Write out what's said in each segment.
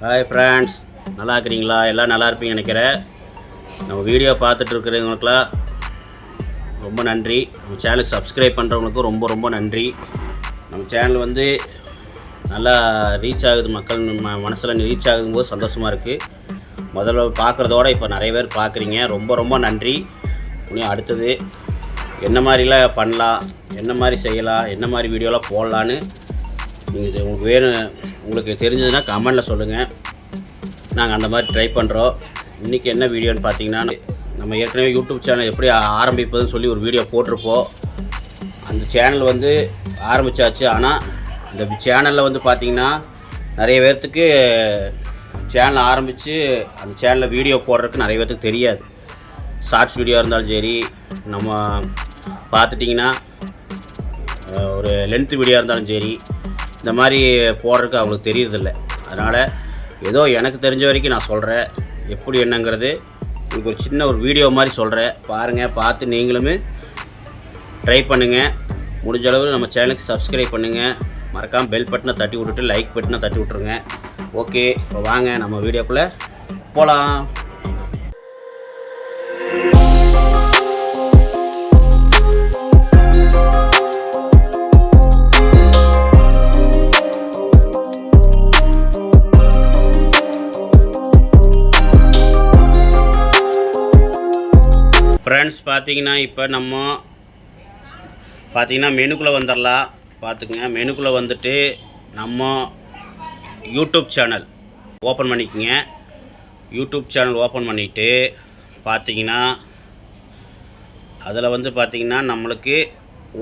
Hi friends நல்லா இருக்கிறீங்களா எல்லாம் நல்லா இருப்பீங்கன்னு நினைக்கிறேன். நம்ம வீடியோ பார்த்துட்டு இருக்கிறவங்களுக்குலாம் ரொம்ப நன்றி. நம்ம சேனலுக்கு சப்ஸ்கிரைப் பண்ணுறவங்களுக்கும் ரொம்ப ரொம்ப நன்றி. நம்ம சேனல் வந்து நல்லா ரீச் ஆகுது மக்கள் ம மனசில் ரீச் ஆகும்போது சந்தோஷமாக இருக்குது முதல்ல பார்க்குறதோட இப்போ நிறைய பேர் பார்க்குறீங்க. ரொம்ப ரொம்ப நன்றி. இன்னும் அடுத்தது என்ன மாதிரிலாம் பண்ணலாம் என்ன மாதிரி செய்யலாம் என்ன மாதிரி வீடியோலாம் போடலான்னு நீங்கள் இது உங்களுக்கு வேணும் உங்களுக்கு தெரிஞ்சதுன்னா கமெண்டில் சொல்லுங்கள் நாங்கள் அந்த மாதிரி ட்ரை பண்ணுறோம் இன்றைக்கி என்ன வீடியோன்னு பார்த்தீங்கன்னா நம்ம ஏற்கனவே யூடியூப் சேனல் எப்படி ஆரம்பிப்பதுன்னு சொல்லி ஒரு வீடியோ போட்டிருப்போம். அந்த சேனல் வந்து ஆரம்பித்தாச்சு ஆனால் அந்த சேனலில் வந்து பார்த்திங்கன்னா நிறைய பேர்த்துக்கு சேனல் ஆரம்பித்து அந்த சேனலில் வீடியோ போடுறதுக்கு நிறைய பேர்த்துக்கு தெரியாது. ஷார்ட்ஸ் வீடியோ இருந்தாலும் சரி நம்ம பார்த்துட்டிங்கன்னா ஒரு லென்த்து வீடியோ இருந்தாலும் சரி இந்த மாதிரி போடுறதுக்கு அவங்களுக்கு தெரியறதில்ல. அதனால் ஏதோ எனக்கு தெரிஞ்ச வரைக்கும் நான் சொல்கிறேன் எப்படி என்னங்கிறது உங்களுக்கு ஒரு சின்ன ஒரு வீடியோ மாதிரி சொல்கிறேன் பாருங்கள் பார்த்து நீங்களுமே ட்ரை பண்ணுங்கள் முடிஞ்ச அளவு நம்ம சேனலுக்கு சப்ஸ்கிரைப் பண்ணுங்கள் மறக்காமல் பெல் பட்டனை தட்டி விட்டுட்டு லைக் பட்டனை தட்டி விட்ருங்க ஓகே இப்போ வாங்க நம்ம வீடியோக்குள்ளே போகலாம் ஃப்ரெண்ட்ஸ் பார்த்தீங்கன்னா இப்போ நம்ம பார்த்தீங்கன்னா மெனுக்குள்ளே வந்துடலாம் பார்த்துக்குங்க மெனுக்குள்ளே வந்துட்டு நம்ம யூடியூப் சேனல் ஓப்பன் பண்ணிக்கோங்க. யூடியூப் சேனல் ஓப்பன் பண்ணிவிட்டு பார்த்தீங்கன்னா அதில் வந்து பார்த்தீங்கன்னா நம்மளுக்கு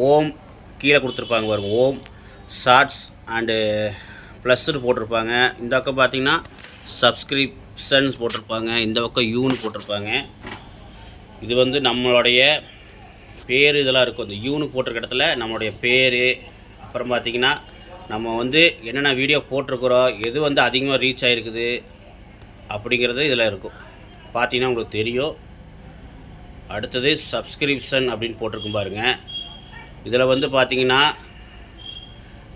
ஓம் கீழே கொடுத்துருப்பாங்க பாருங்க. ஓம் ஷார்ட்ஸ் அண்டு ப்ளஸ்ஸுன்னு போட்டிருப்பாங்க. இந்த பக்கம் பார்த்திங்கன்னா சப்ஸ்கிரிப்ஷன்ஸ் போட்டிருப்பாங்க. இந்த பக்கம் யூன்னு போட்டிருப்பாங்க. இது வந்து நம்மளுடைய பேர் இதெல்லாம் இருக்கும். இந்த யூனு போட்டிருக்க இடத்துல நம்மளுடைய பேர் அப்புறம் பார்த்திங்கன்னா நம்ம வந்து என்னென்ன வீடியோ போட்டிருக்கிறோம் எது வந்து அதிகமாக ரீச் ஆகிருக்குது அப்படிங்கிறது இதில் இருக்கும். பார்த்தீங்கன்னா உங்களுக்கு தெரியும். அடுத்தது சப்ஸ்கிரிப்ஷன் அப்படின்னு போட்டிருக்கும் பாருங்கள் இதில் வந்து பார்த்திங்கன்னா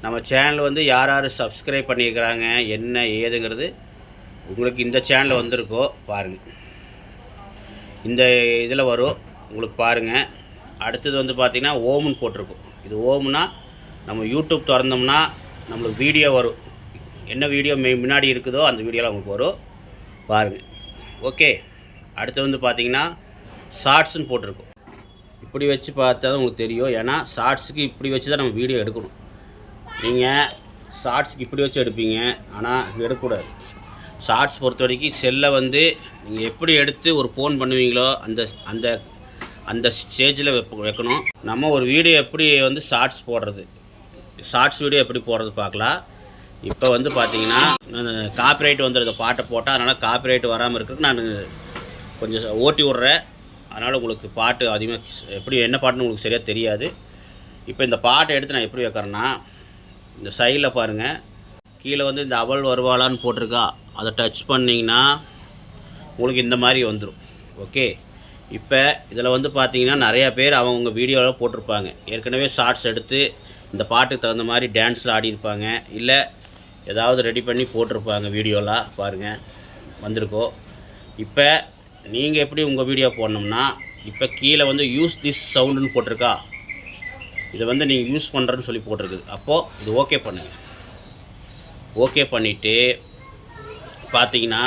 நம்ம சேனல் வந்து யார் யார் சப்ஸ்கிரைப் பண்ணியிருக்கிறாங்க என்ன ஏதுங்கிறது உங்களுக்கு இந்த சேனலில் வந்திருக்கோ பாருங்கள் இந்த இதில் வரும். உங்களுக்கு பாருங்கள் அடுத்தது வந்து பார்த்திங்கன்னா ஓம்னு போட்டிருக்கும். இது ஓம்னா நம்ம யூடியூப் திறந்தோம்னா நம்மளுக்கு வீடியோ வரும். என்ன வீடியோ மே முன்னாடி இருக்குதோ அந்த வீடியோலாம் உங்களுக்கு வரும். பாருங்கள் ஓகே அடுத்து வந்து பார்த்திங்கன்னா ஷார்ட்ஸ்னு போட்டிருக்கும். இப்படி வச்சு பார்த்தா தான் உங்களுக்கு தெரியும். ஏன்னா ஷார்ட்ஸுக்கு இப்படி வச்சு தான் நம்ம வீடியோ எடுக்கணும். நீங்கள் ஷார்ட்ஸுக்கு இப்படி வச்சு எடுப்பீங்க. ஆனால் எடுக்கக்கூடாது. ஷார்ட்ஸ் பொறுத்த வரைக்கும் செல்லை வந்து நீங்கள் எப்படி எடுத்து ஒரு ஃபோன் பண்ணுவீங்களோ அந்த அந்த அந்த ஸ்டேஜில் வைப்ப வைக்கணும். நம்ம ஒரு வீடியோ எப்படி வந்து ஷார்ட்ஸ் போடுறது? ஷார்ட்ஸ் வீடியோ எப்படி போடுறது பார்க்கலாம். இப்போ வந்து பார்த்தீங்கன்னா நான் காப்பிரைட் வந்துடுது பாட்டை போட்டால் அதனால் காப்பிரைட் வராமல் இருக்கிறது நான் கொஞ்சம் ஓட்டி விட்றேன். அதனால் உங்களுக்கு பாட்டு அதிகமாக எப்படி என்ன பாட்டுன்னு உங்களுக்கு சரியாக தெரியாது. இப்போ இந்த பாட்டை எடுத்து நான் எப்படி வைக்கிறேன்னா இந்த சைடில் பாருங்கள் கீழே வந்து இந்த அவள் வருவாளான்னு போட்டிருக்கா. அதை டச் பண்ணிங்கன்னா உங்களுக்கு இந்த மாதிரி வந்துடும் ஓகே இப்போ இதில் வந்து பார்த்தீங்கன்னா நிறையா பேர் அவங்கவுங்க வீடியோவில் போட்டிருப்பாங்க. ஏற்கனவே ஷார்ட்ஸ் எடுத்து இந்த பாட்டுக்கு தகுந்த மாதிரி டான்ஸில் ஆடியிருப்பாங்க. இல்லை ஏதாவது ரெடி பண்ணி போட்டிருப்பாங்க வீடியோலாம் பாருங்கள் வந்திருக்கோ. இப்போ நீங்கள் எப்படி உங்கள் வீடியோ போடணும்னா இப்போ கீழே வந்து யூஸ் திஸ் சவுண்டுன்னு போட்டிருக்கா? இதை வந்து நீங்கள் யூஸ் பண்ணுறேன்னு சொல்லி போட்டிருக்குது. அப்போது இது ஓகே பண்ணுங்கள் ஓகே பண்ணிவிட்டு பார்த்தீங்கன்னா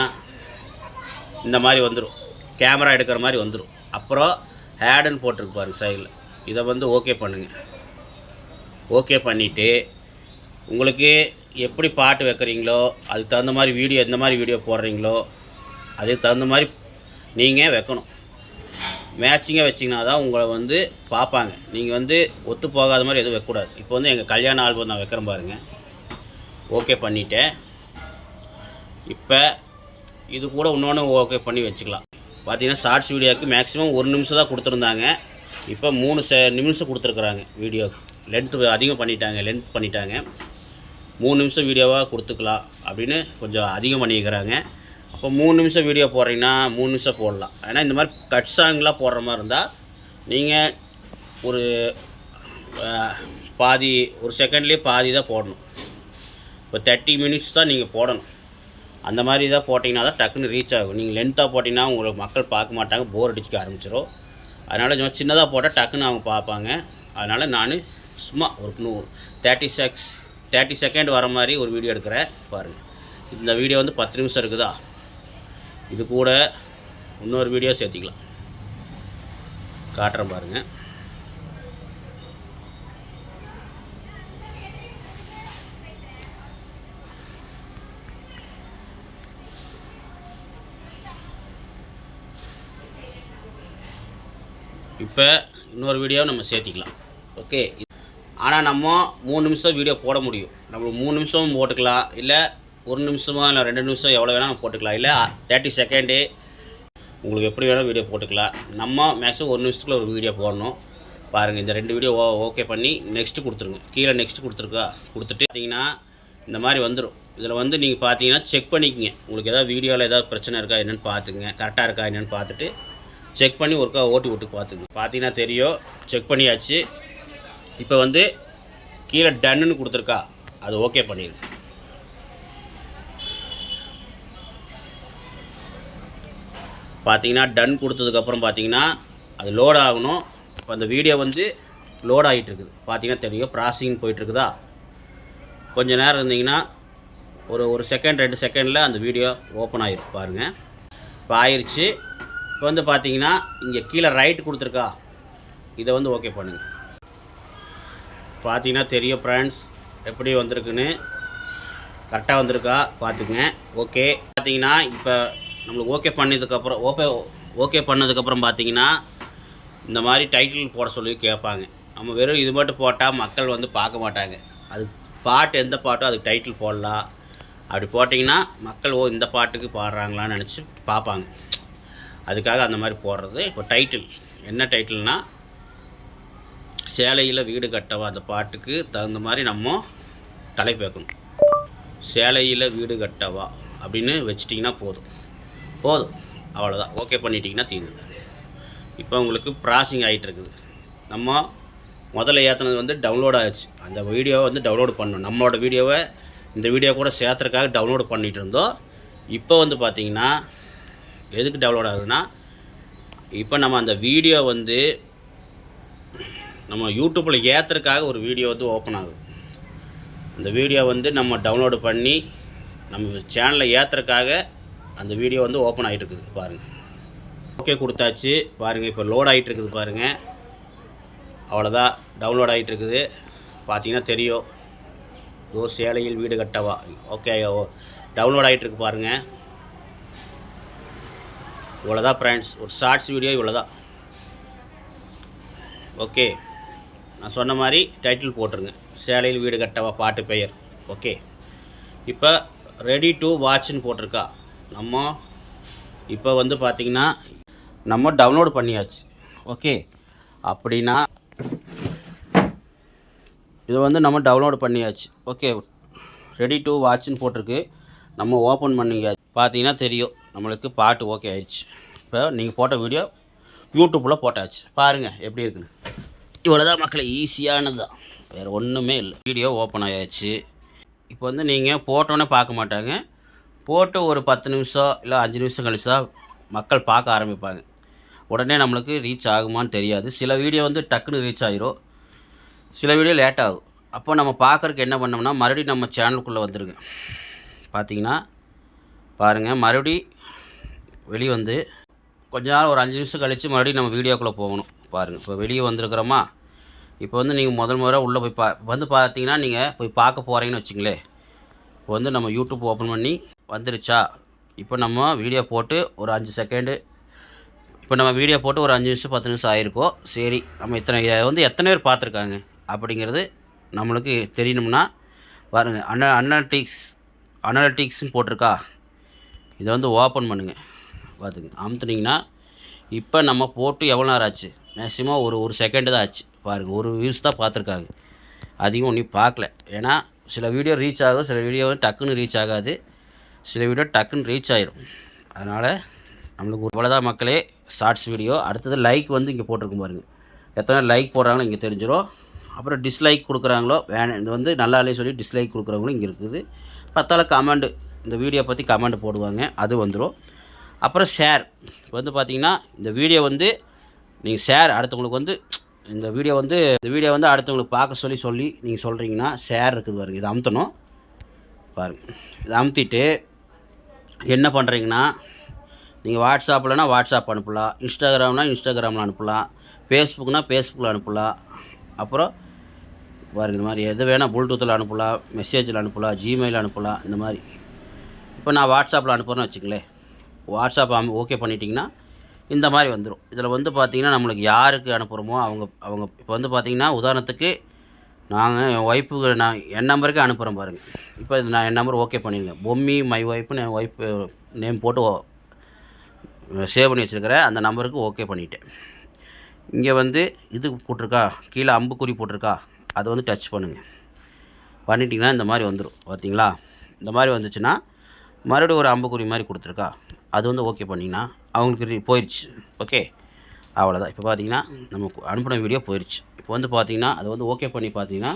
இந்த மாதிரி வந்துடும் கேமரா எடுக்கிற மாதிரி வந்துடும் அப்புறம் ஹேடுன்னு போட்டிருக்கு பாருங்க சைடில் இதை வந்து ஓகே பண்ணுங்கள் ஓகே பண்ணிவிட்டு உங்களுக்கு எப்படி பாட்டு வைக்கிறீங்களோ அதுக்கு தகுந்த மாதிரி வீடியோ எந்த மாதிரி வீடியோ போடுறீங்களோ அதுக்கு தகுந்த மாதிரி நீங்கள் வைக்கணும். மேட்சிங்காக வச்சிங்கன்னா தான் உங்களை வந்து பார்ப்பாங்க. நீங்கள் வந்து ஒத்து போகாத மாதிரி எதுவும் வைக்கக்கூடாது. இப்போ வந்து எங்கள் கல்யாண ஆல்பம் நான் வைக்கிறேன் பாருங்கள் ஓகே பண்ணிட்டேன். இப்போ இது கூட இன்னொன்று ஓகே பண்ணி வச்சுக்கலாம். பார்த்தீங்கன்னா ஷார்ட்ஸ் வீடியோவுக்கு மேக்ஸிமம் ஒரு நிமிஷம் தான் கொடுத்துருந்தாங்க. இப்போ மூணு செ நிமிஷம் கொடுத்துருக்குறாங்க வீடியோவுக்கு லென்த்து அதிகம் பண்ணிட்டாங்க லென்த் பண்ணிட்டாங்க. மூணு நிமிஷம் வீடியோவாக கொடுத்துக்கலாம் அப்படின்னு கொஞ்சம் அதிகம் பண்ணிக்கிறாங்க. அப்போ மூணு நிமிஷம் வீடியோ போடுறீங்கன்னா மூணு நிமிஷம் போடலாம். ஏன்னா இந்த மாதிரி கட் சாங்லாம் போடுற மாதிரி இருந்தால் நீங்கள் ஒரு பாதி ஒரு செகண்ட்லேயே பாதி தான் போடணும். இப்போ தேர்ட்டி மினிட்ஸ் தான் நீங்கள் போடணும். அந்த மாதிரி இதாக போட்டிங்கன்னா தான் டக்குன்னு ரீச் ஆகும். நீங்கள் லென்த்தாக போட்டிங்கன்னா உங்களுக்கு மக்கள் பார்க்க மாட்டாங்க போர் அடிச்சுக்க ஆரம்பிச்சிடும் அதனால் சும்மா சின்னதாக போட்டால் டக்குன்னு அவங்க பார்ப்பாங்க. அதனால் நான் சும்மா ஒரு நூ தேர்ட்டி செக்ஸ் தேர்ட்டி செகண்ட் வர மாதிரி ஒரு வீடியோ எடுக்கிறேன். பாருங்கள் இந்த வீடியோ வந்து பத்து நிமிஷம் இருக்குதா? இது கூட இன்னொரு வீடியோ சேர்த்திக்கலாம். காட்டுறேன் பாருங்கள் இப்போ இன்னொரு வீடியோ நம்ம சேர்த்திக்கலாம். ஓகே? ஆனால் நம்ம மூணு நிமிஷம் வீடியோ போட முடியும். நம்ம மூணு நிமிஷம் போட்டுக்கலாம். இல்லை ஒரு நிமிஷமோ இல்லை ரெண்டு நிமிஷம் எவ்வளோ வேணால் நம்ம போட்டுக்கலாம். இல்லை தேர்ட்டி செகண்டு உங்களுக்கு எப்படி வேணால் வீடியோ போட்டுக்கலாம். நம்ம மேக்ஸிமம் ஒரு நிமிஷத்துக்குள்ள ஒரு வீடியோ போடணும். பாருங்கள் இந்த ரெண்டு வீடியோ ஓ ஓகே பண்ணி நெக்ஸ்ட்டு கொடுத்துருங்க. கீழே நெக்ஸ்ட் கொடுத்துருக்கா கொடுத்துட்டு பார்த்தீங்கன்னா இந்த மாதிரி வந்துடும் இதில் வந்து நீங்கள் பார்த்தீங்கன்னா செக் பண்ணிக்கோங்க. உங்களுக்கு எதாவது வீடியோவில் ஏதாவது பிரச்சனை இருக்கா என்னென்னு பார்த்துங்க கரெக்டாக இருக்கா என்னென்னு பார்த்துட்டு செக் பண்ணி ஒருக்கா ஓட்டி விட்டு பார்த்துங்க பார்த்தீங்கன்னா தெரியும் செக் பண்ணியாச்சு. இப்போ வந்து கீழே டன்னுன்னு கொடுத்துருக்கா. அது ஓகே பண்ணிடுங்க பார்த்தீங்கன்னா டன் கொடுத்ததுக்கப்புறம் பார்த்தீங்கன்னா அது லோட் ஆகணும். இப்போ அந்த வீடியோ வந்து லோட் ஆகிட்டு இருக்குது பார்த்தீங்கன்னா தெரியும் ப்ராசிங் போயிட்டுருக்குதா? கொஞ்சம் நேரம் இருந்தீங்கன்னா ஒரு ஒரு செகண்ட் ரெண்டு செகண்டில் அந்த வீடியோ ஓப்பன் ஆகிருக்கு பாருங்கள் இப்போ ஆயிடுச்சு இப்போ வந்து பார்த்தீங்கன்னா இங்கே கீழே ரைட் கொடுத்துருக்கா. இதை வந்து ஓகே பண்ணுங்கள் பார்த்தீங்கன்னா தெரியும் ஃப்ரெண்ட்ஸ் எப்படி வந்திருக்குன்னு. கரெக்டாக வந்திருக்கா பார்த்துக்குங்க. ஓகே பார்த்தீங்கன்னா இப்போ நம்மளுக்கு ஓகே பண்ணதுக்கப்புறம் ஓகே ஓகே பண்ணதுக்கப்புறம் பார்த்தீங்கன்னா இந்த மாதிரி டைட்டில் போட சொல்லி கேட்பாங்க. நம்ம வெறும் இது மட்டும் போட்டால் மக்கள் வந்து பார்க்க மாட்டாங்க. அது பாட்டு எந்த பாட்டோ அதுக்கு டைட்டில் போடலாம். அப்படி போட்டிங்கன்னா மக்கள் ஓ இந்த பாட்டுக்கு பாடுறாங்களான்னு நினச்சி பார்ப்பாங்க. அதுக்காக அந்த மாதிரி போடுறது. இப்போ டைட்டில் என்ன டைட்டில்னா சேலையில் வீடு கட்டவா அந்த பாட்டுக்கு தகுந்த மாதிரி நம்ம தலைப்பு வைக்கணும் சேலையில் வீடு கட்டவா அப்படின்னு வச்சிட்டிங்கன்னா போதும். போதும். அவ்வளோதான் ஓகே பண்ணிட்டீங்கன்னா தீர்ந்து. இப்போ உங்களுக்கு ப்ராசிங் ஆகிட்டு இருக்குது நம்ம முதல்ல ஏற்றினது வந்து டவுன்லோட் ஆச்சு. அந்த வீடியோவை வந்து டவுன்லோடு பண்ணணும். நம்மளோட வீடியோவை இந்த வீடியோ கூட சேர்த்துறக்காக டவுன்லோட் பண்ணிகிட்டு இருந்தோம். இப்போ வந்து பார்த்திங்கன்னா எதுக்கு டவுன்லோட் ஆகுதுன்னா இப்போ நம்ம அந்த வீடியோ வந்து நம்ம யூடியூப்பில் ஏற்றுறதுக்காக ஒரு வீடியோ வந்து ஓப்பன் ஆகுது. அந்த வீடியோ வந்து நம்ம டவுன்லோடு பண்ணி நம்ம சேனலில் ஏற்றுறதுக்காக அந்த வீடியோ வந்து ஓப்பன் ஆகிட்டு இருக்குது பாருங்கள் ஓகே கொடுத்தாச்சு பாருங்கள் இப்போ லோட் ஆகிட்டு இருக்குது பாருங்கள் அவ்வளோதான் டவுன்லோட் ஆகிட்டு இருக்குது. பார்த்தீங்கன்னா தெரியும். ஓ சேலையில் வீடு கட்டவா? ஓகே டவுன்லோட் ஆகிட்டு இருக்கு பாருங்கள் இவ்வளோதான் ஃப்ரெண்ட்ஸ் ஒரு ஷார்ட்ஸ் வீடியோ இவ்வளோதான் ஓகே நான் சொன்ன மாதிரி டைட்டில் போட்டுருங்க. சேலையில் வீடு கட்டவா பாட்டு பெயர். ஓகே இப்போ ரெடி டு வாட்ச்னு போட்டிருக்கா. நம்ம இப்போ வந்து பார்த்திங்கன்னா நம்ம டவுன்லோட் பண்ணியாச்சு. ஓகே அப்படின்னா இது வந்து நம்ம டவுன்லோடு பண்ணியாச்சு. ஓகே ரெடி டு வாட்ச்னு போட்டிருக்கு. நம்ம ஓப்பன் பண்ணியாச்சு. பார்த்தீங்கன்னா தெரியும். நம்மளுக்கு பாட்டு ஓகே ஆயிடுச்சு. இப்போ நீங்கள் போட்ட வீடியோ யூடியூப்பில் போட்டாச்சு. பாருங்கள் எப்படி இருக்குன்னு. இவ்வளோதான் மக்களை ஈஸியானது தான் வேறு ஒன்றுமே இல்லை. வீடியோ ஓப்பன் ஆயாச்சு. இப்போ வந்து நீங்கள் போட்டோன்னே பார்க்க மாட்டாங்க. போட்டு ஒரு பத்து நிமிஷம் இல்லை அஞ்சு நிமிஷம் கழிச்சா மக்கள் பார்க்க ஆரம்பிப்பாங்க. உடனே நம்மளுக்கு ரீச் ஆகுமான்னு தெரியாது. சில வீடியோ வந்து டக்குன்னு ரீச் ஆகிரும் சில வீடியோ லேட் ஆகும். அப்போ நம்ம பார்க்குறக்கு என்ன பண்ணோம்னா மறுபடியும் நம்ம சேனலுக்குள்ளே வந்துருங்க. பார்த்தீங்கன்னா பாருங்கள் மறுபடி வெளியே வந்து கொஞ்ச நாள் ஒரு அஞ்சு நிமிஷம் கழித்து மறுபடியும் நம்ம வீடியோக்குள்ளே போகணும். பாருங்கள் இப்போ வெளியே வந்திருக்கிறோமா? இப்போ வந்து நீங்கள் முதல் முறை உள்ளே போய் பா வந்து பார்த்தீங்கன்னா நீங்கள் போய் பார்க்க போகிறீங்கன்னு வச்சுங்களேன் இப்போ வந்து நம்ம யூடியூப் ஓப்பன் பண்ணி வந்துருச்சா? இப்போ நம்ம வீடியோ போட்டு ஒரு அஞ்சு செகண்டு இப்போ நம்ம வீடியோ போட்டு ஒரு அஞ்சு நிமிஷம் பத்து நிமிஷம் ஆயிருக்கோம் சரி நம்ம இத்தனை வந்து எத்தனை பேர் பார்த்துருக்காங்க? அப்படிங்கிறது நம்மளுக்கு தெரியணும்னா பாருங்கள் அன அனலிட்டிக்ஸ் அனலிட்டிக்ஸ்னு போட்டிருக்கா? இதை வந்து ஓப்பன் பண்ணுங்கள் பார்த்துங்க அமுத்துனீங்கன்னா இப்போ நம்ம போட்டு எவ்வளோ நேரம் ஆச்சு? மேக்ஸிமம் ஒரு ஒரு செகண்டு தான் ஆச்சு. பாருங்கள் ஒரு வியூஸ் தான் பார்த்துருக்காங்க. அதிகம் ஒன்றையும் பார்க்கல. ஏன்னா சில வீடியோ ரீச் ஆகும் சில வீடியோ வந்து டக்குன்னு ரீச் ஆகாது. சில வீடியோ டக்குன்னு ரீச் ஆயிரும். அதனால் நம்மளுக்கு ஒரு இவ்வளோதான் மக்களே ஷார்ட்ஸ் வீடியோ அடுத்தது லைக் வந்து இங்கே போட்டிருக்கும் பாருங்கள் எத்தனை லைக் போடுறாங்களோ இங்கே தெரிஞ்சிடும் அப்புறம் டிஸ்லைக் கொடுக்குறாங்களோ வேணாம். இது வந்து நல்லா இல்லைன்னு சொல்லி டிஸ்லைக் கொடுக்குறவங்களும் இங்கே இருக்குது. பத்தால கமெண்டு இந்த வீடியோ பற்றி கமெண்ட் போடுவாங்க. அது வந்துடும் அப்புறம் ஷேர் இப்போ வந்து பார்த்தீங்கன்னா இந்த வீடியோ வந்து நீங்கள் ஷேர் அடுத்தவங்களுக்கு வந்து இந்த வீடியோ வந்து இந்த வீடியோ வந்து அடுத்தவங்களுக்கு பார்க்க சொல்லி சொல்லி நீங்கள் சொல்கிறீங்கன்னா ஷேர் இருக்குது பாருங்க. இதை அமுத்தணும். பாருங்கள் இதை அமுத்திட்டு என்ன பண்ணுறீங்கன்னா நீங்கள் வாட்ஸ்அப்லனா வாட்ஸ்அப் அனுப்பலாம். இன்ஸ்டாகிராம்னா இன்ஸ்டாகிராமில் அனுப்பலாம். ஃபேஸ்புக்னால் ஃபேஸ்புக்கில் அனுப்பலாம். அப்புறம் பாருங்க இந்த மாதிரி எது வேணால் ப்ளூடூத்தில் அனுப்பலாம். மெசேஜில் அனுப்பலாம். ஜிமெயில் அனுப்பலாம். இந்த மாதிரி. இப்போ நான் வாட்ஸ்அப்பில் அனுப்புகிறேன்னு வச்சுங்களேன் வாட்ஸ்அப் அம் ஓகே பண்ணிட்டிங்கன்னா இந்த மாதிரி வந்துடும் இதில் வந்து பார்த்திங்கன்னா நம்மளுக்கு யாருக்கு அனுப்புகிறோமோ அவங்க அவங்க இப்போ வந்து பார்த்திங்கன்னா உதாரணத்துக்கு நாங்கள் என் ஒய்ஃபுக்கு நான் என் நம்பருக்கு அனுப்புகிறேன் பாருங்கள் இப்போ இது நான் என் நம்பர் ஓகே பண்ணிடுங்க. பொம்மி மை ஒய்ஃப்னு என் ஒய்ஃப் நேம் போட்டு சேவ் பண்ணி வச்சுருக்கிறேன் அந்த நம்பருக்கு ஓகே பண்ணிட்டேன். இங்கே வந்து இது போட்டிருக்கா? கீழே அம்புக்குறி போட்டிருக்கா? அதை வந்து டச் பண்ணுங்கள் பண்ணிட்டிங்கன்னா இந்த மாதிரி வந்துடும் பார்த்தீங்களா இந்த மாதிரி வந்துச்சுன்னா மறுபடியும் ஒரு அம்புக்குறி மாதிரி கொடுத்துருக்கா? அது வந்து ஓகே பண்ணிங்கன்னா அவங்களுக்கு போயிடுச்சு ஓகே அவ்வளோதான் இப்போ பார்த்தீங்கன்னா நமக்கு அனுப்பின வீடியோ போயிடுச்சு இப்போ வந்து பார்த்தீங்கன்னா அதை வந்து ஓகே பண்ணி பார்த்தீங்கன்னா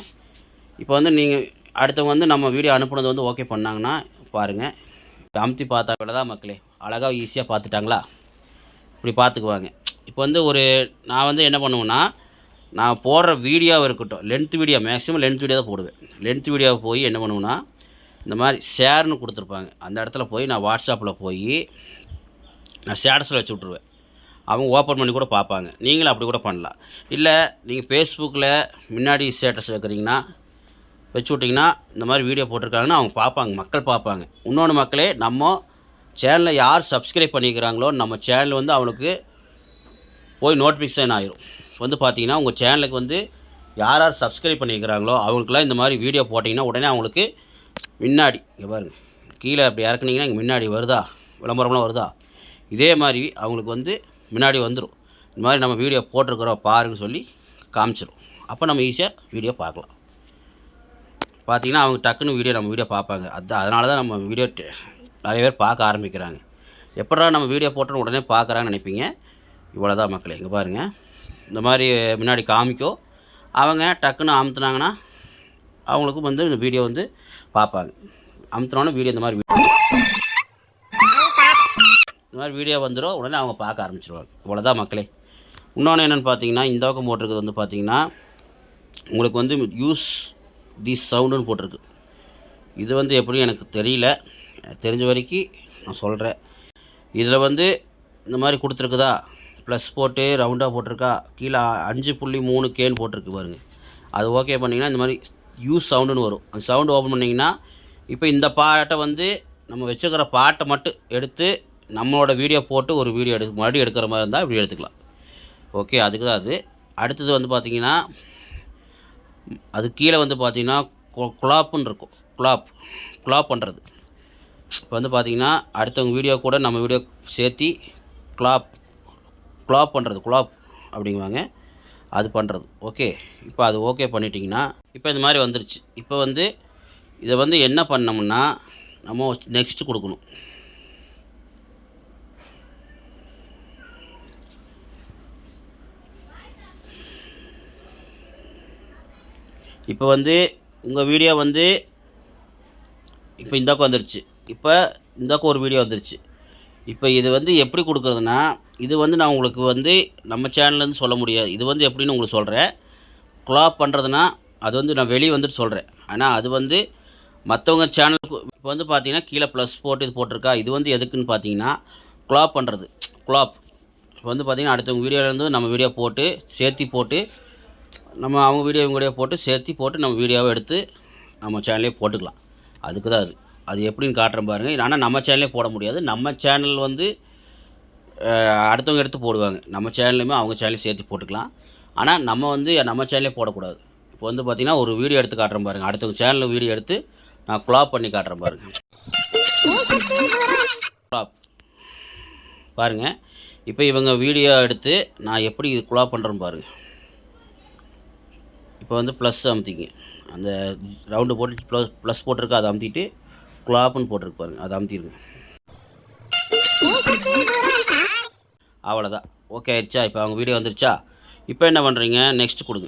இப்போ வந்து நீங்கள் அடுத்தவங்க வந்து நம்ம வீடியோ அனுப்புனது வந்து ஓகே பண்ணாங்கன்னா பாருங்கள் இப்போ அமுத்தி பார்த்தா கூட தான் மக்களே. அழகாக ஈஸியாக பார்த்துட்டாங்களா? இப்படி பார்த்துக்குவாங்க. இப்போ வந்து ஒரு நான் வந்து என்ன பண்ணுவேன்னா நான் போடுற வீடியோவாக இருக்கட்டும் length video maximum length video தான் போடுவேன். லென்த் வீடியோவை போய் என்ன பண்ணுவேன்னா இந்த மாதிரி ஷேர்னு கொடுத்துருப்பாங்க. அந்த இடத்துல போய் நான் வாட்ஸ்அப்பில் போய் நான் ஸ்டேட்டஸில் வச்சு விட்ருவேன் அவங்க ஓப்பன் பண்ணி கூட பார்ப்பாங்க. நீங்களும் அப்படி கூட பண்ணலாம். இல்லை நீங்கள் ஃபேஸ்புக்கில் முன்னாடி ஸ்டேட்டஸ் வைக்கிறீங்கன்னா வச்சு விட்டிங்கன்னா இந்த மாதிரி வீடியோ போட்டிருக்காங்கன்னா அவங்க பார்ப்பாங்க. மக்கள் பார்ப்பாங்க. இன்னொன்று மக்களே நம்ம சேனலை யார் சப்ஸ்கிரைப் பண்ணிக்கிறாங்களோ நம்ம சேனல் வந்து அவனுக்கு போய் நோட்டிஃபிகேஷன் ஆயிரும். வந்து பார்த்தீங்கன்னா உங்கள் சேனலுக்கு வந்து யார் யார் சப்ஸ்கிரைப் பண்ணிக்கிறாங்களோ அவங்களுக்குலாம் இந்த மாதிரி வீடியோ போட்டிங்கன்னா உடனே அவங்களுக்கு முன்னாடி இங்கே பாருங்கள் கீழே அப்படி இறக்குனீங்கன்னா இங்கே முன்னாடி வருதா? விளம்பரம்லாம் வருதா? இதே மாதிரி அவங்களுக்கு வந்து முன்னாடி வந்துடும் இந்த மாதிரி நம்ம வீடியோ போட்டிருக்கிறோம் பாருன்னு சொல்லி காமிச்சிடும் அப்போ நம்ம ஈஸியாக வீடியோ பார்க்கலாம். பார்த்தீங்கன்னா அவங்க டக்குன்னு வீடியோ நம்ம வீடியோ பார்ப்பாங்க. அது அதனால தான் நம்ம வீடியோ நிறைய பேர் பார்க்க ஆரம்பிக்கிறாங்க. எப்படா நம்ம வீடியோ போட்டோன்னு உடனே பார்க்குறாங்கன்னு நினைப்பீங்க? இவ்வளோ தான் மக்களே இங்கே பாருங்கள் இந்த மாதிரி முன்னாடி காமிக்கோ அவங்க டக்குன்னு அமுத்துனாங்கன்னா அவங்களுக்கும் வந்து இந்த வீடியோ வந்து பார்ப்பாங்க அமுத்துனோன்னே வீடியோ இந்த மாதிரி வீடியோ இந்த மாதிரி வீடியோ வந்துடும் உடனே அவங்க பார்க்க ஆரம்பிச்சிருவாங்க. இவ்வளோதான் மக்களே. இன்னொன்று என்னென்னு பார்த்தீங்கன்னா இந்த பக்கம் போட்டிருக்கிறது வந்து பார்த்தீங்கன்னா உங்களுக்கு வந்து யூஸ் தி சவுண்டுன்னு போட்டிருக்கு. இது வந்து எப்படி எனக்கு தெரியல. எனக்கு தெரிஞ்ச வரைக்கும் நான் சொல்கிறேன் இதில் வந்து இந்த மாதிரி கொடுத்துருக்குதா? ப்ளஸ் போட்டு ரவுண்டாக போட்டிருக்கா? கீழே அஞ்சு புள்ளி மூணு கேன்னு போட்டிருக்கு பாருங்கள் அது ஓகே பண்ணிங்கன்னா இந்த மாதிரி யூஸ் சவுண்டுன்னு வரும். அந்த சவுண்டு ஓப்பன் பண்ணிங்கன்னா இப்போ இந்த பாட்டை வந்து நம்ம வச்சுக்கிற பாட்டை மட்டும் எடுத்து நம்மளோட வீடியோ போட்டு ஒரு வீடியோ எடுக்க மறுபடியும் எடுக்கிற மாதிரி இருந்தால் இப்படி எடுத்துக்கலாம். ஓகே அதுக்கு தான் அது. அடுத்தது வந்து பார்த்திங்கன்னா அது கீழே வந்து பார்த்திங்கன்னா கு- குலாப்புன்னு இருக்கும். குலாப் குலாப் பண்ணுறது இப்போ வந்து பார்த்திங்கன்னா அடுத்தவங்க வீடியோ கூட நம்ம வீடியோ சேர்த்தி குலாப் குலாப் பண்ணுறது குலாப் அப்படிங்குவாங்க. அது பண்ணுறது ஓகே இப்போ அது ஓகே பண்ணிட்டீங்கன்னா இப்போ இந்த மாதிரி வந்துருச்சு. இப்போ வந்து இதை வந்து என்ன பண்ணோம்னா நம்ம நெக்ஸ்ட்டு கொடுக்கணும். இப்போ வந்து உங்கள் வீடியோ வந்து இப்போ இந்தாக்கு வந்துருச்சு. இப்போ இந்தாக்கு ஒரு வீடியோ வந்துருச்சு. இப்போ இது வந்து எப்படி கொடுக்குறதுனா இது வந்து நான் உங்களுக்கு வந்து நம்ம சேனல்லேருந்து சொல்ல முடியாது. இது வந்து எப்படின்னு உங்களுக்கு சொல்கிறேன் குலாப் பண்ணுறதுனா அது வந்து நான் வெளியே வந்துட்டு சொல்கிறேன் ஆனால் அது வந்து மற்றவங்க சேனலுக்கு இப்போ வந்து பார்த்தீங்கன்னா கீழே ப்ளஸ் போட்டு இது போட்டிருக்கா. இது வந்து எதுக்குன்னு பார்த்தீங்கன்னா குலாப் பண்ணுறது குலாப் இப்போ வந்து பார்த்திங்கன்னா அடுத்தவங்க வீடியோலேருந்து நம்ம வீடியோ போட்டு சேர்த்தி போட்டு நம்ம அவங்க வீடியோ இவங்க வீடியோ போட்டு சேர்த்து போட்டு நம்ம வீடியோவை எடுத்து நம்ம சேனல்லே போட்டுக்கலாம். அதுக்கு தான் அது. அது எப்படின்னு காட்டுறேன் பாருங்கள் ஆனால் நம்ம சேனல்லே போட முடியாது. நம்ம சேனல் வந்து அடுத்தவங்க எடுத்து போடுவாங்க. நம்ம சேனல்லையுமே அவங்க சேனலையும் சேர்த்து போட்டுக்கலாம். ஆனால் நம்ம வந்து நம்ம சேனலே போடக்கூடாது. இப்போ வந்து பார்த்திங்கன்னா ஒரு வீடியோ எடுத்து காட்டுறேன் பாருங்கள் அடுத்தவங்க சேனலில் வீடியோ எடுத்து நான் குலாப் பண்ணி காட்டுறேன் பாருங்கள் குலாப் பாருங்கள் இப்போ இவங்க வீடியோ எடுத்து நான் எப்படி இது குலாப் பண்ணுறேன்னு பாருங்கள் இப்போ வந்து ப்ளஸ் அமுத்திங்க. அந்த ரவுண்டு போட்டு ப்ளஸ் ப்ளஸ் போட்டிருக்கு அதை அமுத்திட்டு குலாப்னு போட்டிருக்கு பாருங்க. அதை அமுத்திடுங்க அவ்வளோதான் ஓகே ஆயிடுச்சா? இப்போ அவங்க வீடியோ வந்துருச்சா? இப்போ என்ன பண்ணுறீங்க நெக்ஸ்ட் கொடுங்க.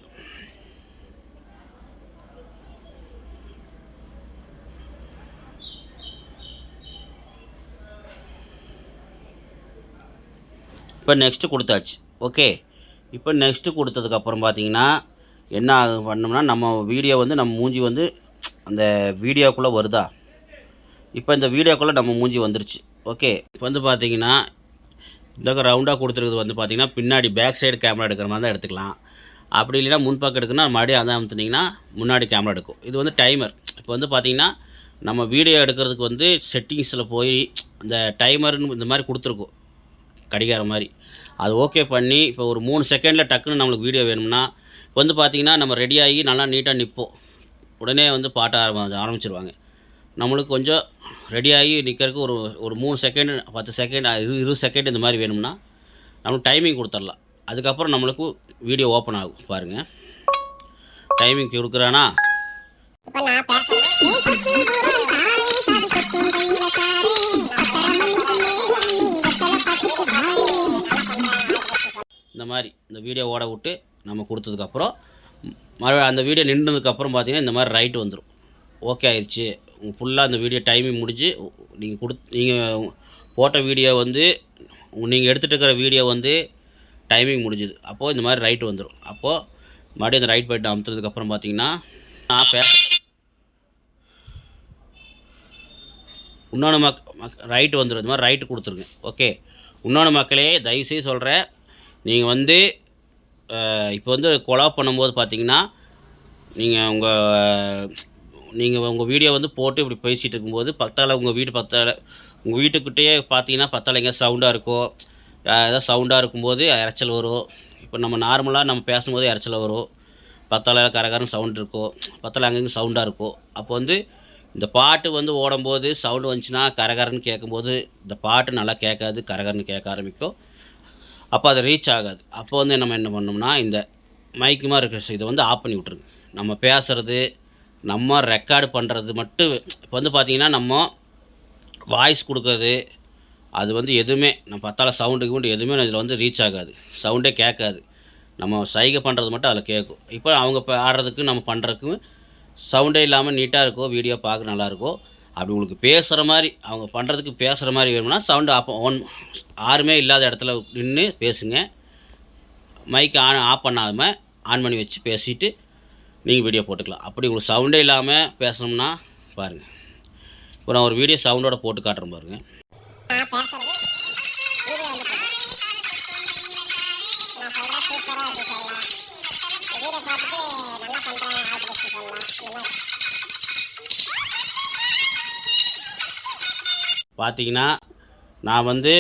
இப்போ நெக்ஸ்ட்டு கொடுத்தாச்சு. ஓகே இப்போ நெக்ஸ்ட்டு கொடுத்ததுக்கப்புறம் பார்த்தீங்கன்னா என்ன ஆகும் பண்ணோம்னா நம்ம வீடியோ வந்து நம்ம மூஞ்சி வந்து அந்த வீடியோக்குள்ளே வருதா? இப்போ இந்த வீடியோக்குள்ளே நம்ம மூஞ்சி வந்துருச்சு. ஓகே. இப்போ வந்து பார்த்தீங்கன்னா இந்த ரவுண்டாக கொடுத்துருக்குது வந்து பார்த்தீங்கன்னா பின்னாடி பேக் சைடு கேமரா எடுக்கிற மாதிரி தான் எடுத்துக்கலாம். அப்படி இல்லைன்னா முன்பக்கம் எடுக்கணும்னா மறுபடியும் அதை அமுத்துனீங்கன்னா முன்னாடி கேமரா எடுக்கும். இது வந்து டைமர் இப்போ வந்து பார்த்தீங்கன்னா நம்ம வீடியோ எடுக்கிறதுக்கு வந்து செட்டிங்ஸில் போய் இந்த டைமர்னு இந்த மாதிரி கொடுத்துருக்கோம். கடிகாரம் மாதிரி. அது ஓகே பண்ணி இப்போ ஒரு மூணு செகண்டில் டக்குன்னு நம்மளுக்கு வீடியோ வேணும்னா இப்போ வந்து பார்த்தீங்கன்னா நம்ம ரெடியாகி நல்லா நீட்டாக நிற்போம் உடனே வந்து பாட்ட ஆரம்ப ஆரம்பிச்சிருவாங்க. நம்மளுக்கு கொஞ்சம் ரெடியாகி நிற்கிறதுக்கு ஒரு ஒரு மூணு செகண்ட் பத்து செகண்ட் இரு இருபது செகண்ட் இந்த மாதிரி வேணும்னா நம்மளுக்கு டைமிங் கொடுத்துடலாம். அதுக்கப்புறம் நம்மளுக்கு வீடியோ ஓப்பன் ஆகும். பாருங்கள் டைமிங் கொடுக்குறானா? இந்த மாதிரி இந்த வீடியோ ஓட விட்டு நம்ம கொடுத்ததுக்கப்புறம் மறுபடியும் அந்த வீடியோ நின்றதுக்கப்புறம் பார்த்தீங்கன்னா இந்த மாதிரி ரைட் வந்துடும் ஓகே ஆயிடுச்சு. ஃபுல்லாக அந்த வீடியோ டைமிங் முடிஞ்சு நீங்கள் கொடுத்து நீங்கள் போட்ட வீடியோ வந்து நீங்கள் எடுத்துகிட்டு இருக்கிற வீடியோ வந்து டைமிங் முடிஞ்சுது. அப்போது இந்த மாதிரி ரைட் வந்துடும் அப்போது மறுபடியும் அந்த ரைட் பட்டன் அமுத்துறதுக்கப்புறம் பார்த்தீங்கன்னா நான் பேச இன்னொன்று மக் மக் ரைட்டு வந்துடும் இந்த மாதிரி ரைட்டு கொடுத்துருங்க. ஓகே இன்னொன்று மக்களே தயவுசெய்து சொல்கிறேன் நீங்கள் வந்து இப்போ வந்து கொலா பண்ணும்போது பார்த்தீங்கன்னா நீங்கள் உங்கள் நீங்கள் உங்கள் வீடியோ வந்து போட்டு இப்படி பேசிகிட்டு இருக்கும்போது பத்தால உங்கள் வீட்டு பத்தால உங்கள் வீட்டுக்கிட்டேயே பார்த்தீங்கன்னா பத்தால எங்கேயா சவுண்டாக இருக்கோ ஏதாவது சவுண்டாக இருக்கும்போது இறைச்சல் வரும். இப்போ நம்ம நார்மலாக நம்ம பேசும்போது இறைச்சல் வரும். பத்தால கரகரன்னு சவுண்ட் இருக்கும் பத்தால அங்கங்கே சவுண்டாக இருக்கும் அப்போ வந்து இந்த பாட்டு வந்து ஓடும்போது சவுண்டு வந்துச்சுன்னா கரகரன்னு கேட்கும்போது இந்த பாட்டு நல்லா கேட்காது கரகரன்னு கேட்க ஆரம்பிக்கும். அப்போ அது ரீச் ஆகாது. அப்போ வந்து நம்ம என்ன பண்ணோம்னா இந்த மைக்கு இருக்கிற இதை வந்து ஆஃப் பண்ணி விட்ருங்க நம்ம பேசுகிறது நம்ம ரெக்கார்டு பண்ணுறது மட்டும் இப்போ வந்து பார்த்திங்கன்னா நம்ம வாய்ஸ் கொடுக்குறது அது வந்து எதுவுமே நம்ம பத்தால சவுண்டு கவுண்டு எதுவுமே இதில் வந்து ரீச் ஆகாது. சவுண்டே கேட்காது. நம்ம சைகை பண்ணுறது மட்டும் அதில் கேட்கும். இப்போ அவங்க இப்போ ஆடுறதுக்கு நம்ம பண்ணுறதுக்கும் சவுண்டே இல்லாமல் நீட்டாக இருக்கும் வீடியோ பார்க்க நல்லாயிருக்கும் அப்படி உங்களுக்கு பேசுகிற மாதிரி அவங்க பண்ணுறதுக்கு பேசுகிற மாதிரி வேணும்னா சவுண்டு அப்போ ஒன் யாருமே இல்லாத இடத்துல நின்று பேசுங்க. மைக்கை ஆன் ஆஃப் பண்ணாமல் ஆன் பண்ணி வச்சு பேசிட்டு நீங்கள் வீடியோ போட்டுக்கலாம். அப்படி உங்களுக்கு சவுண்டே இல்லாமல் பேசணும்னா பாருங்கள் இப்போ நான் ஒரு வீடியோ சவுண்டோட போட்டு காட்டுறேன் பாருங்கள் பார்த்தீங்கன்னா நான் வந்து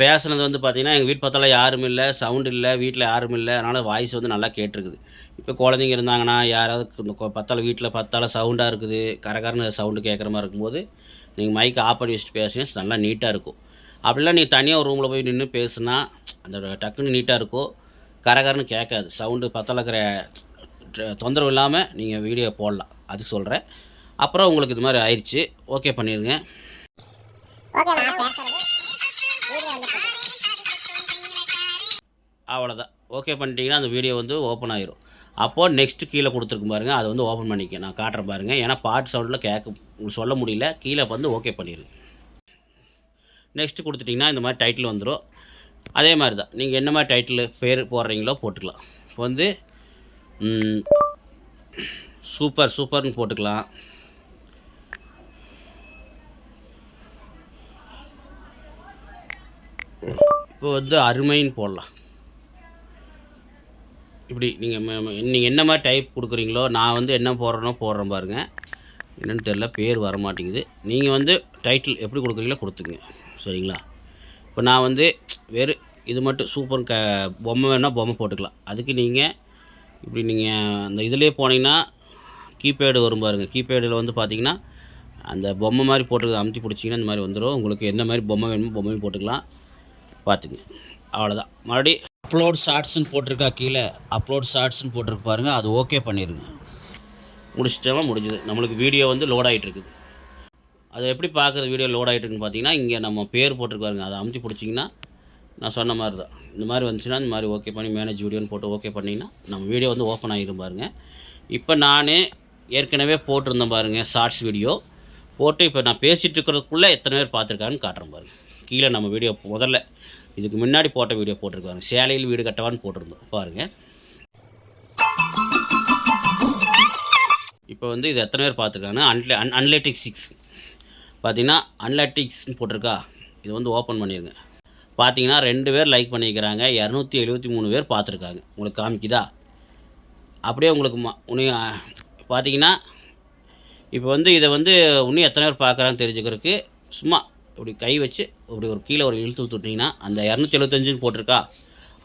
பேசுனது வந்து பார்த்திங்கன்னா எங்கள் வீட்டு பக்கத்தில் யாரும் இல்லை சவுண்ட் இல்லை வீட்டில் யாரும் இல்லை. அதனால் வாய்ஸ் வந்து நல்லா கேட்டிருக்குது. இப்போ குழந்தைங்க இருந்தாங்கன்னா யாராவது இந்த பத்தால வீட்டில் பத்தால சவுண்டாக இருக்குது கரகரன்னு சவுண்டு கேட்குற மாதிரி இருக்கும்போது நீங்கள் மைக் ஆஃப் பண்ணி வச்சுட்டு பேசுனீங்க நல்லா நீட்டாக இருக்கும். அப்படிலாம் நீ தனியாக ஒரு ரூமில் போய் நின்று பேசுனா அந்த டக்குன்னு நீட்டாக இருக்கும் கரகரன்னு கேட்காது. சவுண்டு பத்தால இருக்கிற தொந்தரவு இல்லாமல் நீங்கள் வீடியோ போடலாம். அதுக்கு சொல்கிறேன் அப்புறம் உங்களுக்கு இது மாதிரி ஆயிடுச்சு ஓகே பண்ணிடுங்க. அவ்வளோதான் ஓகே பண்ணிட்டீங்கன்னா அந்த வீடியோ வந்து ஓப்பன் ஆயிரும். அப்போது நெக்ஸ்ட்டு கீழே கொடுத்துருக்கும் பாருங்கள் அதை வந்து ஓப்பன் பண்ணிக்க நான் காட்டுறேன் பாருங்கள் ஏன்னா பாட்டு சவுண்டில் கேட்க உங்களுக்கு சொல்ல முடியல. கீழே வந்து ஓகே பண்ணிடுங்க நெக்ஸ்ட்டு கொடுத்துட்டிங்கன்னா இந்த மாதிரி டைட்டில் வந்துடும் அதே மாதிரி தான் நீங்கள் என்ன மாதிரி டைட்டில் பேர் போடுறீங்களோ போட்டுக்கலாம். இப்போ வந்து சூப்பர் சூப்பர்னு போட்டுக்கலாம். இப்போ வந்து அருமைன்னு போடலாம். இப்படி நீங்கள் நீங்கள் என்ன மாதிரி டைப் கொடுக்குறீங்களோ நான் வந்து என்ன போடுறேனோ போடுறேன் பாருங்கள் என்னன்னு தெரில பேர் வர மாட்டேங்குது நீங்கள் வந்து டைட்டில் எப்படி கொடுக்குறீங்களோ கொடுத்துங்க சரிங்களா? இப்போ நான் வந்து வேறு இது மட்டும் சூப்பர் க பொம்மை வேணால் பொம்மை போட்டுக்கலாம். அதுக்கு நீங்கள் இப்படி நீங்கள் அந்த இதிலே போனீங்கன்னா கீபேடு வரும் பாருங்கள் கீபேடில் வந்து பார்த்தீங்கன்னா அந்த பொம்மை மாதிரி போட்டு அமுத்தி பிடிச்சிங்கன்னா இந்த மாதிரி வந்துடும் உங்களுக்கு எந்த மாதிரி பொம்மை வேணுமோ பொம்மையும் போட்டுக்கலாம். பார்த்துங்க அவ்வளோதான் மறுபடி அப்லோட் ஷார்ட்ஸ்னு போட்டிருக்கா கீழே அப்லோட் ஷார்ட்ஸ்னு போட்டிருக்கு பாருங்க அது ஓகே பண்ணிடுங்க முடிச்சிட்டோமா முடிஞ்சுது. நம்மளுக்கு வீடியோ வந்து லோட் ஆகிட்டுருக்குது அது எப்படி பார்க்குறது வீடியோ லோட் ஆகிட்டுருக்குன்னு பார்த்தீங்கன்னா இங்கே நம்ம பேர் போட்டிருக்காருங்க அதை அமுத்தி பிடிச்சிங்கன்னா நான் சொன்ன மாதிரி தான் இந்த மாதிரி வந்துச்சுன்னா இந்த மாதிரி ஓகே பண்ணி மேனேஜ் வீடியோன்னு போட்டு ஓகே பண்ணிங்கன்னா நம்ம வீடியோ வந்து ஓப்பன் ஆகிரும் பாருங்க. இப்போ நான் ஏற்கனவே போட்டிருந்தேன் பாருங்கள் ஷார்ட்ஸ் வீடியோ போட்டு இப்போ நான் பேசிகிட்டு இருக்கிறதுக்குள்ளே எத்தனை பேர் பார்த்துருக்காருன்னு காட்டுறேன் பாருங்க. கீழே நம்ம வீடியோ முதல்ல இதுக்கு முன்னாடி போட்ட வீடியோ போட்டிருக்காங்க சேலையில் வீடு கட்டவான்னு போட்டிருந்தோம். பாருங்கள் இப்போ வந்து இது எத்தனை பேர் பார்த்துருக்காங்கன்னா அன்லே அன் அன்லேட்டிக் சிக்ஸ் பார்த்தீங்கன்னா அன்லட்டிக்ஸ்னு போட்டிருக்கா? இது வந்து ஓப்பன் பண்ணிடுங்க பார்த்தீங்கன்னா ரெண்டு பேர் லைக் பண்ணியிருக்கிறாங்க இரநூத்தி எழுபத்தி மூணு பேர் பார்த்துருக்காங்க. உங்களுக்கு காமிக்குதா? அப்படியே உங்களுக்கு ம பார்த்தீங்கன்னா இப்போ வந்து இதை வந்து இன்னும் எத்தனை பேர் பார்க்குறான்னு தெரிஞ்சுக்கிறதுக்கு சும்மா இப்படி கை வச்சு இப்படி ஒரு கீழே ஒரு இழுத்து விட்டுட்டிங்கன்னா அந்த இரநூத்தி எழுபத்தஞ்சுன்னு போட்டிருக்கா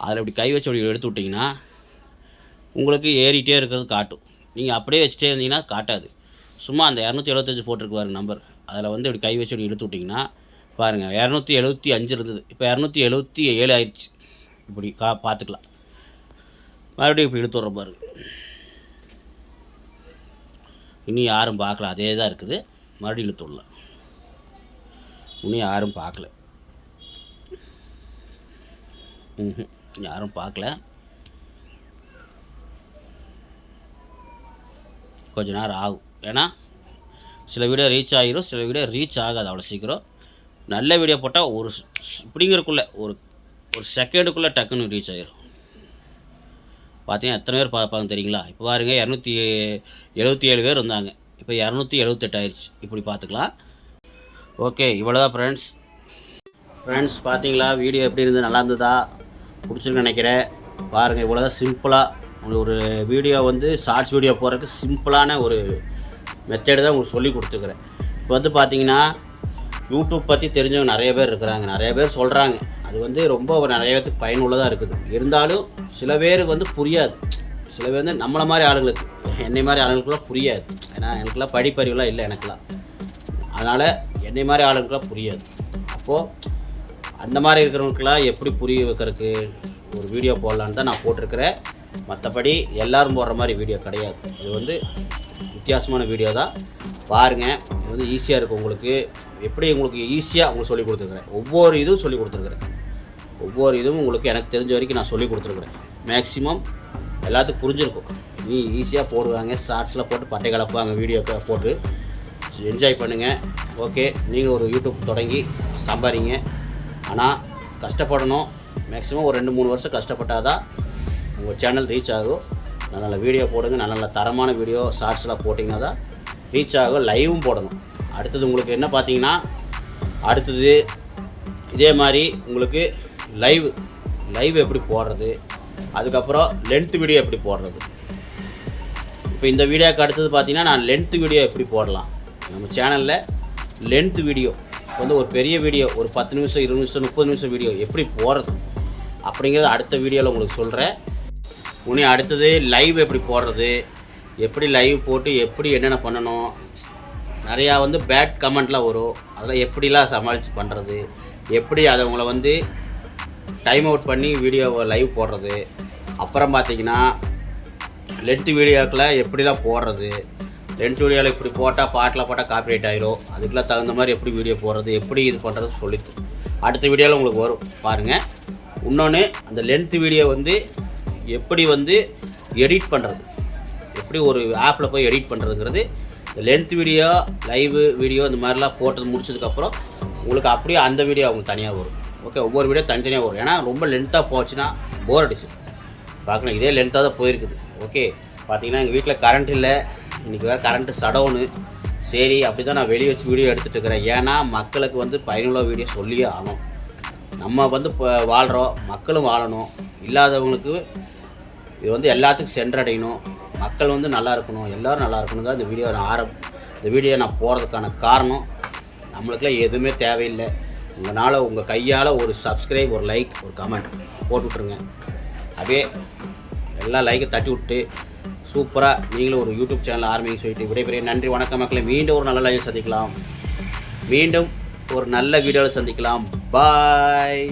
அதில் இப்படி கை வச்சு அப்படி எடுத்து விட்டிங்கன்னா உங்களுக்கு ஏறிட்டே இருக்கிறது காட்டும். நீங்கள் அப்படியே வச்சுட்டே இருந்தீங்கன்னா காட்டாது. சும்மா அந்த இரநூத்தி எழுபத்தஞ்சு போட்டிருக்கு பாருங்க நம்பர் அதில் வந்து இப்படி கை வச்சு இப்படி எடுத்து விட்டிங்கன்னா பாருங்கள் இரநூத்தி எழுபத்தி அஞ்சு இருந்தது. இப்போ இரநூத்தி எழுபத்தி ஏழு ஆயிடுச்சு இப்படி கா பார்த்துக்கலாம். மறுபடியும் இப்போ இழுத்து விட்ற பாருங்க. இன்னும் யாரும் பார்க்கல. அதே தான் இருக்குது. மறுபடியும் இழுத்து விடலாம். இன்னும் யாரும் பார்க்கல. யாரும் பார்க்கல. கொஞ்ச நேரம் ஆகும். ஏன்னா சில வீடியோ ரீச் ஆகிரும் சில வீடியோ ரீச் ஆகாது அவ்வளோ சீக்கிரம். நல்ல வீடியோ போட்டால் ஒரு இப்படிங்கிறக்குள்ளே ஒரு ஒரு செகண்டுக்குள்ளே டக்குன்னு ரீச் ஆகிரும். பார்த்தீங்கன்னா எத்தனை பேர் பார்ப்பாங்க தெரியுங்களா? இப்போ பாருங்கள் இரநூத்தி எழுபத்தி ஏழு பேர் இருந்தாங்க. இப்போ இரநூத்தி எழுபத்தெட்டு ஆயிடுச்சு. இப்படி பார்த்துக்கலாம். ஓகே இவ்வளோதான் ஃப்ரெண்ட்ஸ் ஃப்ரெண்ட்ஸ் பார்த்தீங்களா வீடியோ எப்படி இருந்தது நல்லா இருந்ததா? பிடிச்சிருக்கு நினைக்கிறேன். பாருங்கள் இவ்வளோதான் சிம்பிளாக உங்களுக்கு ஒரு வீடியோ வந்து ஷார்ட்ஸ் வீடியோ போகிறதுக்கு சிம்பிளான ஒரு மெத்தேடு தான் உங்களுக்கு சொல்லி கொடுத்துக்கிறேன் இப்போ வந்து பார்த்தீங்கன்னா யூடியூப் பற்றி தெரிஞ்சவங்க நிறைய பேர் இருக்கிறாங்க. நிறைய பேர் சொல்கிறாங்க அது வந்து ரொம்ப ஒரு நிறைய பேருக்கு பயனுள்ளதாக இருக்குது. இருந்தாலும் சில பேருக்கு வந்து புரியாது. சில பேர் வந்து நம்மளை மாதிரி ஆளுங்களுக்கு என்னை மாதிரி ஆளுங்களுக்குலாம் புரியாது. ஏன்னா எனக்குலாம் படிப்பறிவுலாம் இல்லை எனக்குலாம் அதனால் என்னை மாதிரி ஆளுங்களுக்குலாம் புரியாது. அப்போது அந்த மாதிரி இருக்கிறவங்களுக்குலாம் எப்படி புரிய வைக்கிறதுக்கு ஒரு வீடியோ போடலான்னு தான் நான் போட்டிருக்கிறேன். மற்றபடி எல்லோரும் போடுற மாதிரி வீடியோ கிடையாது. இது வந்து வித்தியாசமான வீடியோ தான். பாருங்கள் இது வந்து ஈஸியாக இருக்கும் உங்களுக்கு. எப்படி உங்களுக்கு ஈஸியாக உங்களுக்கு சொல்லி கொடுத்துருக்குறேன். ஒவ்வொரு இதுவும் சொல்லிக் கொடுத்துருக்குறேன். ஒவ்வொரு இதுவும் உங்களுக்கு எனக்கு தெரிஞ்ச வரைக்கும் நான் சொல்லி கொடுத்துருக்குறேன். மேக்ஸிமம் எல்லாத்துக்கும் புரிஞ்சிருக்கும். நீ ஈஸியாக போடுவாங்க ஷார்ட்ஸில் போட்டு பட்டை கலப்பாங்க வீடியோ போட்டு என்ஜாய் பண்ணுங்கள் ஓகே நீங்கள் ஒரு யூடியூப் தொடங்கி சம்பாதிங்க ஆனால் கஷ்டப்படணும். மேக்ஸிமம் ஒரு ரெண்டு மூணு வருஷம் கஷ்டப்பட்டால் தான் உங்கள் சேனல் ரீச் ஆகும். நல்ல நல்ல வீடியோ போடுங்க நல்ல நல்ல தரமான வீடியோ ஷார்ட்ஸ்லாம் போட்டிங்கன்னா தான் ரீச் ஆகும். லைவும் போடணும். அடுத்தது உங்களுக்கு என்ன பார்த்தீங்கன்னா அடுத்தது இதே மாதிரி உங்களுக்கு லைவ் லைவ் எப்படி போடுறது? அதுக்கப்புறம் லென்த் வீடியோ எப்படி போடுறது? இப்போ இந்த வீடியோக்கு அடுத்தது பார்த்தீங்கன்னா நான் லென்த் வீடியோ எப்படி போடலாம்? நம்ம சேனலில் லென்த் வீடியோ வந்து ஒரு பெரிய வீடியோ ஒரு பத்து நிமிஷம் இருபது நிமிஷம் முப்பது நிமிஷம் வீடியோ எப்படி போடுறது? அப்படிங்கிறத அடுத்த வீடியோவில் உங்களுக்கு சொல்கிறேன் உனி அடுத்தது லைவ் எப்படி போடுறது? எப்படி லைவ் போட்டு எப்படி என்னென்ன பண்ணணும்? நிறையா வந்து பேட் கமெண்ட்லாம் வரும். அதெல்லாம் எப்படிலாம் சமாளித்து பண்ணுறது எப்படி அதை உங்களை வந்து டைம் அவுட் பண்ணி வீடியோவை லைவ் போடுறது? அப்புறம் பார்த்தீங்கன்னா லென்த் வீடியோக்கில் எப்படிலாம் போடுறது? ரெண்டு வீடியோவில் இப்படி போட்டால் பாட்டில் போட்டால் காப்பிரைட் ஆகிரும் அதுக்கெலாம் தகுந்த மாதிரி எப்படி வீடியோ போடுறது எப்படி இது பண்ணுறது சொல்லி அடுத்த வீடியோவில் உங்களுக்கு வரும். பாருங்கள் இன்னொன்று அந்த லென்த்து வீடியோ வந்து எப்படி வந்து எடிட் பண்ணுறது எப்படி ஒரு ஆப்பில் போய் எடிட் பண்ணுறதுங்கிறது இந்த லென்த் வீடியோ லைவ் வீடியோ இந்த மாதிரிலாம் போட்டது முடிச்சதுக்கப்புறம் உங்களுக்கு அப்படியே அந்த வீடியோ அவங்களுக்கு தனியாக வரும். ஓகே ஒவ்வொரு வீடியோ தனித்தனியாக வரும். ஏன்னா ரொம்ப லென்த்தாக போச்சுன்னா போர் அடிச்சு பார்க்கணும் இதே லென்த்தாக தான் போயிருக்குது. ஓகே பார்த்தீங்கன்னா எங்கள் வீட்டில் கரண்ட் இல்லை. இன்றைக்கி வேறு கரண்ட்டு சடவுனு சரி அப்படி தான் நான் வெளியே வச்சு வீடியோ எடுத்துகிட்டு இருக்கிறேன். ஏன்னா மக்களுக்கு வந்து பயனுள்ள வீடியோ சொல்லியே ஆகணும். நம்ம வந்து இப்போ வாழ்கிறோம் மக்களும் வாழணும். இல்லாதவங்களுக்கு இது வந்து எல்லாத்துக்கும் சென்றடையணும். மக்கள் வந்து நல்லா இருக்கணும். எல்லோரும் நல்லா இருக்கணும் தான் இந்த வீடியோ நான் ஆரம்ப இந்த வீடியோ நான் போகிறதுக்கான காரணம். நம்மளுக்குலாம் எதுவுமே தேவையில்லை. உங்களால் உங்கள் கையால் ஒரு சப்ஸ்கிரைப் ஒரு லைக் ஒரு கமெண்ட் போட்டு விட்ருங்க அப்படியே எல்லா லைக்கை தட்டி விட்டு சூப்பராக நீங்களும் ஒரு யூடியூப் சேனல் ஆரம்பிங்க சொல்லிட்டு விடைபெரிய நன்றி வணக்கம் மக்களை. மீண்டும் ஒரு நல்ல லைவ் சந்திக்கலாம். மீண்டும் ஒரு நல்ல வீடியோவில் சந்திக்கலாம். பாய்